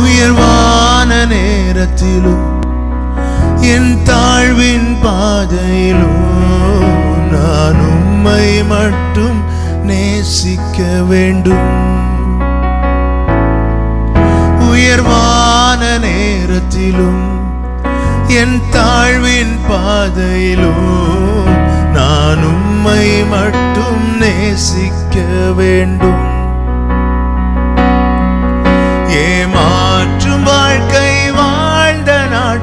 உயர்வான நேரத்திலும் என் தாழ்வின் பாதையிலும் நான் உம்மை மட்டும் நேசிக்க வேண்டும். உயர்வான நேரத்திலும் என் தாழ்வின் பாதையிலும் நான் உம்மை மட்டும் நேசிக்க வேண்டும்.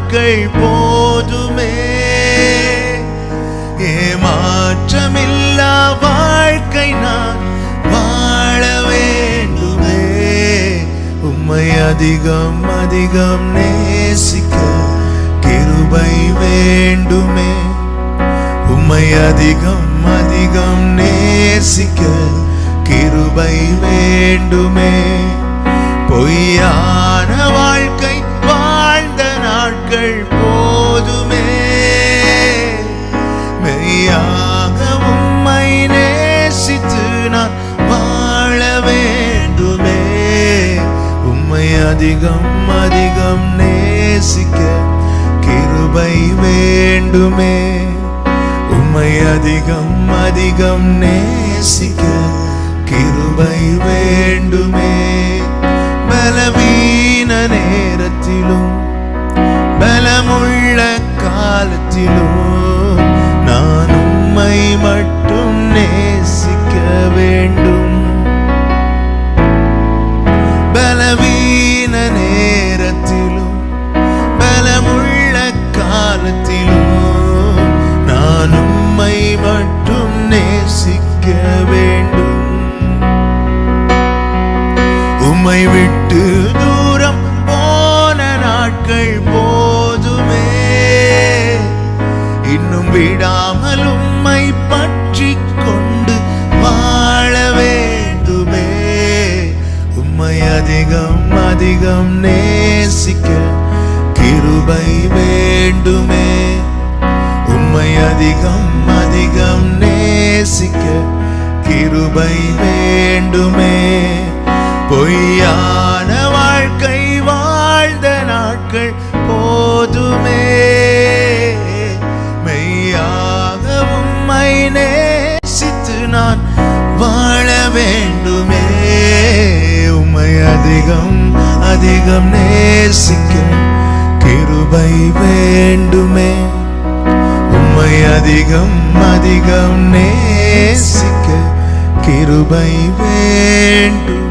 வாழ்க்கை போதுமே. ஏமாற்றமில்லா வாழ்க்கை நான் வாழ வேண்டுமே. உம்மை அதிகம் அதிகம் நேசிக்க கிருபை வேண்டுமே. உம்மை அதிகம் அதிகம் நேசிக்க கிருபை வேண்டுமே. பொய்யான நாட்கள் போதுமே. மெய்யாக உம்மை நேசித்து நான் வாழ வேண்டுமே. உம்மை அதிகம் அதிகம் நேசிக்க கிருபை வேண்டுமே. உம்மை அதிகம் அதிகம் நேசிக்க கிருபை வேண்டுமே. பலவீ உள்ள காலத்திலும் நான் உம்மை மட்டும் நேசிக்க வேண்டும். பலவீன நேரத்திலும் பலமுள்ள காலத்திலும் நான் உம்மை மட்டும் நேசிக்க வேண்டும். உம்மை விட்டு அதிகம் நேசிக்க கிருபை வேண்டுமே. உம்மை அதிகம் அதிகம் நேசிக்க கிருபை வேண்டுமே. பொய்யான வாழ்க்கை வாழ்ந்த நாட்கள் போதுமே. அதிகம் அதிகம் நேசிக்க கிருபை வேண்டுமே. உம்மை அதிகம் அதிகம் நேசிக்க கிருபை வேண்டும்.